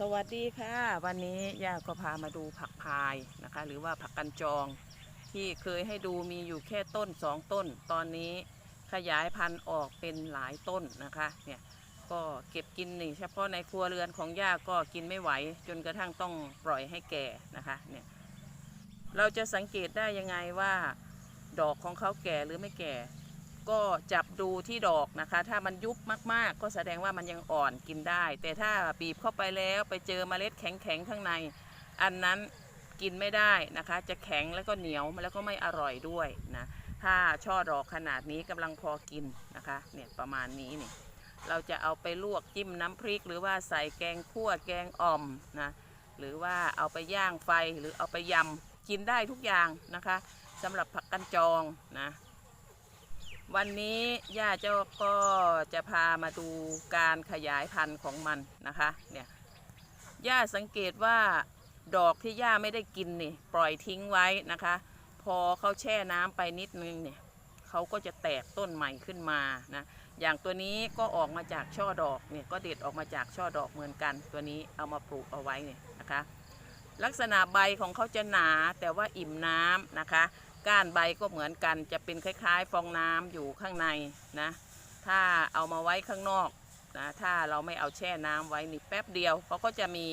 สวัสดีค่ะ วันนี้ย่าก็พามาดูผักพายนะคะ หรือว่าผักกันจองที่เคยให้ดูมีอยู่แค่ต้นสองต้น ตอนนี้ขยายพันธุ์ออกเป็นหลายต้นนะคะเนี่ยก็เก็บกินนี่เฉพาะในครัวเรือนของย่าก็กินไม่ไหว จนกระทั่งต้องปล่อยให้แก่นะคะเนี่ยเราจะสังเกตได้ยังไงว่า ดอกของเขาแก่หรือไม่แก่ ก็จับดูที่ดอกนะคะ ถ้ามันยุบมากๆ ก็แสดงว่ามันยังอ่อนกินได้ แต่ถ้าบีบเข้าไปแล้วไปเจอเมล็ดแข็งๆข้างใน อันนั้นกินไม่ได้นะคะ จะแข็งแล้วก็เหนียวแล้วก็ไม่อร่อยด้วยนะถ้าช่อดอกขนาดนี้กำลังพอกินนะคะเนี่ยประมาณนี้นี่เราจะเอาไปลวกจิ้มน้ำพริก หรือว่าใส่แกงคั่วแกงอ่อมนะหรือว่าเอาไปย่างไฟหรือเอาไปยำกินได้ทุกอย่างนะคะสำหรับผักกันจองนะ วันนี้ย่าเจ้าก็จะพามาดูการขยายพันธุ์ของมันนะคะเนี่ยย่าสังเกตว่าดอกที่ย่าไม่ได้กินนี่ปล่อยทิ้งไว้นะคะ พอเขาแช่น้ำไปนิดนึงเนี่ยเขาก็จะแตกต้นใหม่ขึ้นมานะอย่างตัวนี้ก็ออกมาจากช่อดอกเนี่ยก็เด็ดออกมาจากช่อดอกเหมือนกัน ตัวนี้เอามาปลูกเอาไว้เนี่ยนะคะ ลักษณะใบของเขาจะหนาแต่ว่าอิ่มน้ำนะคะ ก้านใบก็เหมือนกันจะเป็นคล้าย ๆ ฟองน้ำอยู่ข้างในนะ ถ้าเอามาไว้ข้างนอกนะถ้าเราไม่เอาแช่น้ำไว้นี่แป๊บเดียวเขาก็จะมี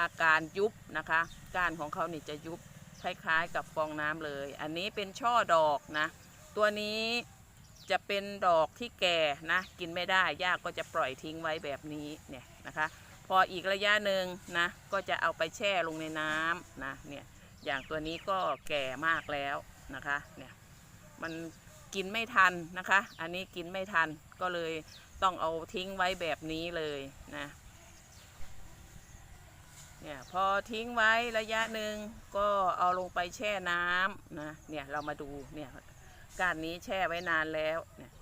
อาการยุบนะคะ ก้านของเขานี่จะยุบคล้ายๆ กับฟองน้ำเลย อันนี้เป็นช่อดอกนะ ตัวนี้จะเป็นดอกที่แก่นะกินไม่ได้ยากก็จะปล่อยทิ้งไว้แบบนี้เนี่ยนะคะ พออีกระยะหนึ่งนะก็จะเอาไปแช่ลงในน้ำนะเนี่ย อย่างตัวนี้ก็แก่มากแล้วนะคะเนี่ยมันกินไม่ทันนะคะ อันนี้กินไม่ทันก็เลยต้องเอาทิ้งไว้แบบนี้เลยนะเนี่ยพอทิ้งไว้ระยะหนึ่งก็เอาลงไปแช่น้ำนะเนี่ยเรามาดูเนี่ยก้านนี้แช่ไว้นานแล้วเนี่ย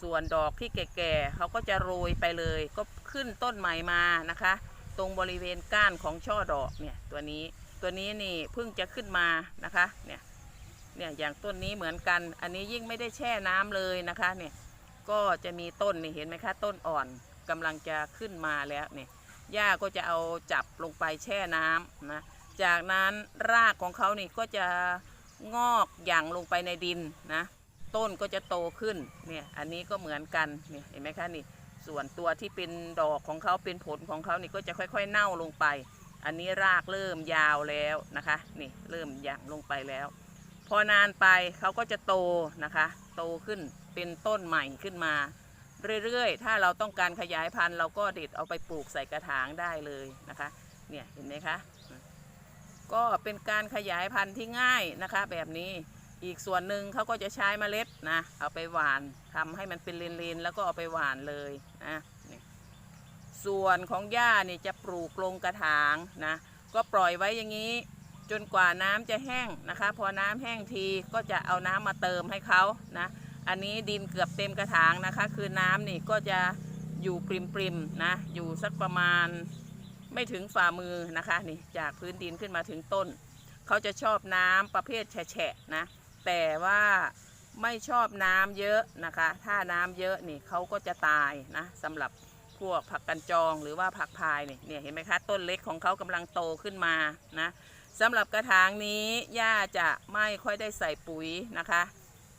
ส่วนดอกที่แก่ๆเขาก็จะโรยไปเลย ก็ขึ้นต้นใหม่มานะคะ ตรงบริเวณก้านของช่อดอกเนี่ยตัวนี้ ตัวนี้นี่เพิ่งจะขึ้นมานะคะเนี่ยเนี่ยอย่างต้นนี้เหมือนกัน อันนี้ยิ่งไม่ได้แช่น้ำเลยนะคะเนี่ยก็จะมีต้นนี่เห็นไหมคะต้นอ่อนกำลังจะขึ้นมาแล้วเนี่ยหญ้าก็จะเอาจับลงไปแช่น้ำนะจากนั้นรากของเขานี่ก็จะงอกอย่างลงไปในดินนะต้นก็จะโตขึ้นเนี่ยอันนี้ก็เหมือนกันเนี่ยเห็นไหมคะนี่ส่วนตัวที่เป็นดอกของเขาเป็นผลของเขานี่ก็จะค่อย ๆ เน่าลงไป อันนี้รากเริ่มยาวแล้วนะคะ นี่เริ่มหย่างลงไปแล้ว พอนานไปเขาก็จะโตนะคะ โตขึ้นเป็นต้นใหม่ขึ้นมา เรื่อยๆ ถ้าเราต้องการขยายพันธุ์เราก็เด็ดเอาไปปลูกใส่กระถางได้เลยนะคะ เนี่ยเห็นไหมคะ ก็เป็นการขยายพันธุ์ที่ง่ายนะคะ แบบนี้ อีกส่วนหนึ่งเขาก็จะใช้เมล็ดนะ เอาไปหว่านทำให้มันเป็นเลนๆแล้วก็เอาไปหว่านเลยนะ ส่วนของหญ้าเนี่ยจะปลูกลงกระถางนะ ก็ปล่อยไว้อย่างนี้ จนกว่าน้ำจะแห้งนะคะ พอน้ำแห้งทีก็จะเอาน้ำมาเติมให้เขานะ อันนี้ดินเกือบเต็มกระถางนะคะ คือน้ำนี่ก็จะอยู่ปริมๆนะ อยู่สักประมาณไม่ถึงฝ่ามือนะคะนี่จากพื้นดินขึ้นมาถึงต้น เขาจะชอบน้ำประเภทแฉะนะ แต่ว่าไม่ชอบน้ำเยอะนะคะ ถ้าน้ำเยอะนี่เขาก็จะตายนะสำหรับ พวกผักกันจองหรือว่าผักพายเนี่ยเนี่ยเห็นไหมคะต้นเล็กของเขากำลังโตขึ้นมานะสำหรับกระถางนี้ย่าจะไม่ค่อยได้ใส่ปุ๋ยนะคะ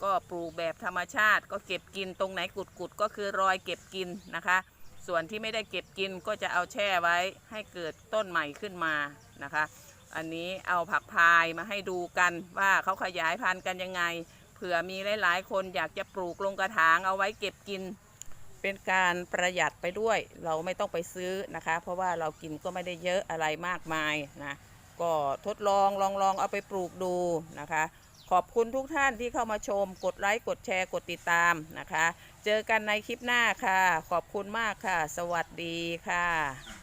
ก็ปลูกแบบธรรมชาติ ก็เก็บกินตรงไหนกุดๆก็คือรอยเก็บกินนะคะ ส่วนที่ไม่ได้เก็บกินก็จะเอาแช่ไว้ให้เกิดต้นใหม่ขึ้นมานะคะ อันนี้เอาผักพายมาให้ดูกันว่าเขาขยายพันธุ์กันยังไง เผื่อมีหลายๆ คนอยากจะปลูกลงกระถางเอาไว้เก็บกิน เป็นการประหยัดไปด้วย เราไม่ต้องไปซื้อนะคะ เพราะว่าเรากินก็ไม่ได้เยอะอะไรมากมายนะก็ทดลองลองลองเอาไปปลูกดูนะคะ ขอบคุณทุกท่านที่เข้ามาชม กดไลค์กดแชร์กดติดตามนะคะ เจอกันในคลิปหน้าค่ะ ขอบคุณมากค่ะ สวัสดีค่ะ